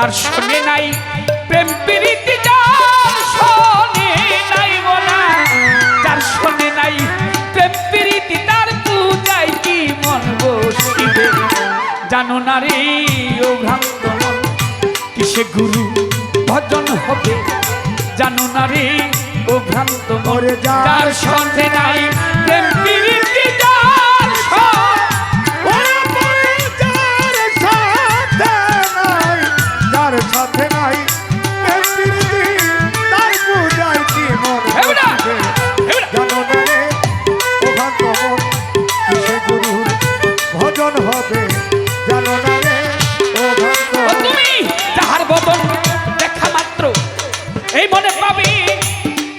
যার শোনে নাই প্রেম প্রীতি যার শোনে নাই বলা। যার শোনে নাই প্রেম প্রীতি তার পূজাই কি মন বসিবে? জানো না রে ও ভক্ত মন কিসে গুরু ভজন হবে? জানো না রে ও ভক্ত মরে যার শোনে নাই। প্রেম প্রীতি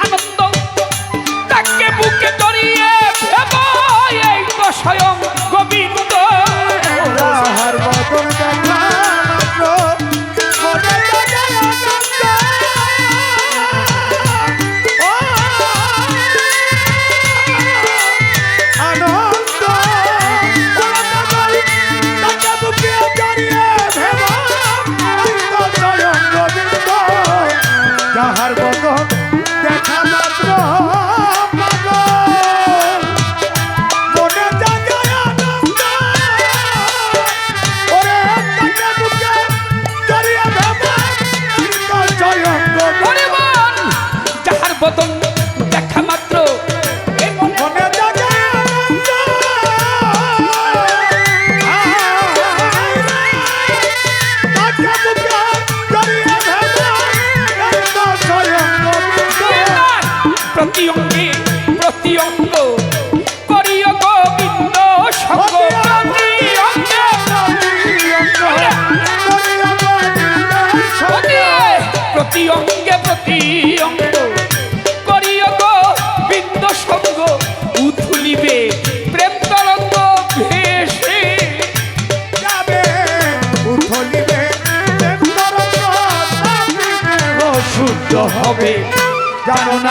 আনন্দ তাকে বুকে জড়িয়ে এই তো স্বয়ং 加油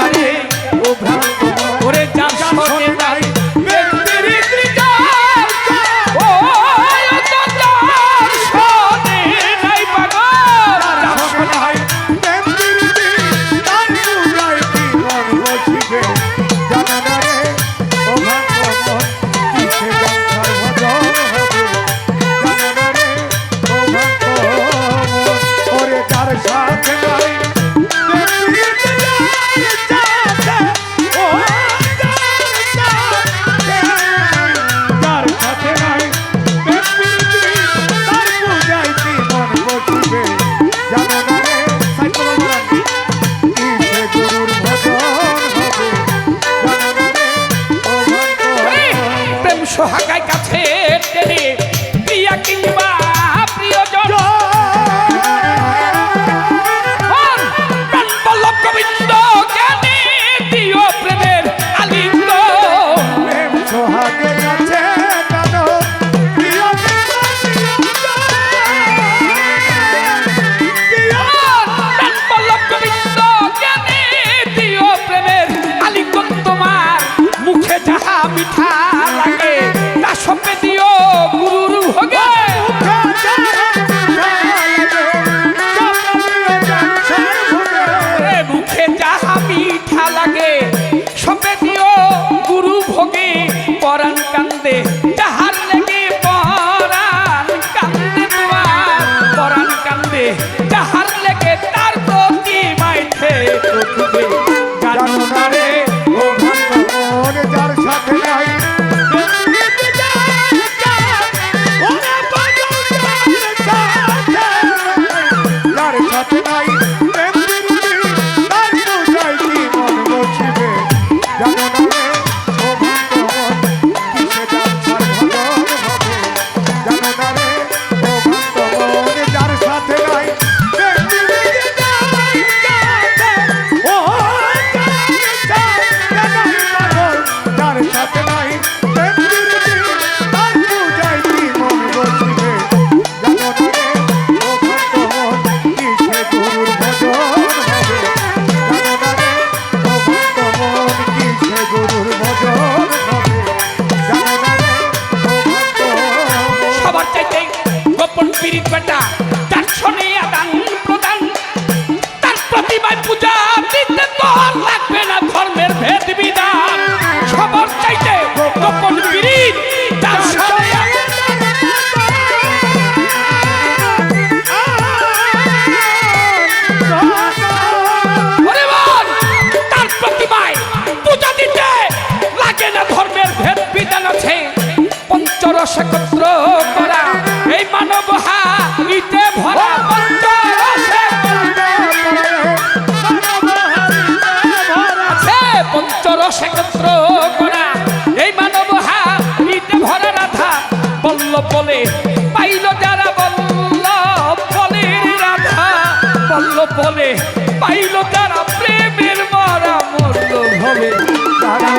সরস একত্র করা। এই মানব হাতে ভরা পঞ্চরস একত্র করা। এই মানব হাতে ভরা রাধা। বলল বলে, পাইল যারা বলল বলে রাধা। বলল বলে, পাইল তারা প্রেমের মরা মরল ভবে। তারা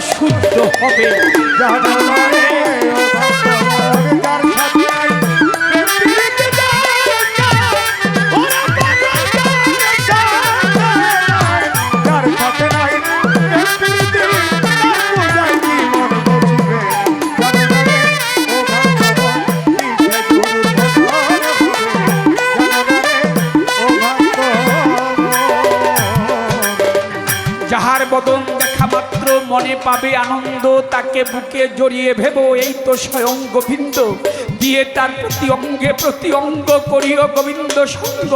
শুদ্ধ হবে। মনে পাবে আনন্দ তাকে বুকে জড়িয়ে ভেব এই তো স্বয়ং গোবিন্দ। দিয়ে তার প্রতি অঙ্গে প্রতি অঙ্গ করিও গোবিন্দ সঙ্গ।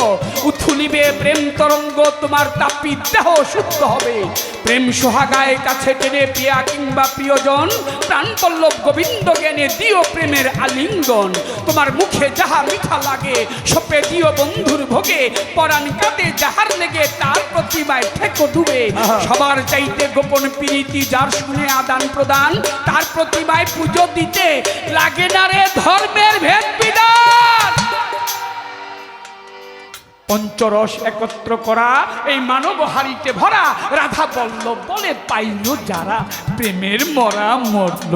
উথুলিবে প্রেম তরঙ্গ তোমার তাপি দেহ শুদ্ধ হবে। প্রেম সোহাগায় কাছে টেনে প্রিয়া কিংবা প্রিয়জন প্রাণ পল্লব গোবিন্দ জ্ঞানে দিও প্রেমের আলিঙ্গন। তোমার মুখে যাহা মিঠা লাগে সপে দিও বন্ধুর ভোগে। পরাণ কাটে যাহার লেগে তার প্রতিমায় ঠেকো ডুবে সবার চাইতে গোপন প্রীতি যার শুনে আদান প্রদান, তার প্রতিমায় পুজো দিতে লাগে না রে ধর্মের ভেদ বিধান। পঞ্চরস একত্র করা, এই মানব হারিতে ভরা, রাধা বল্লভ বলে পাইল যারা, প্রেমের মরা মরল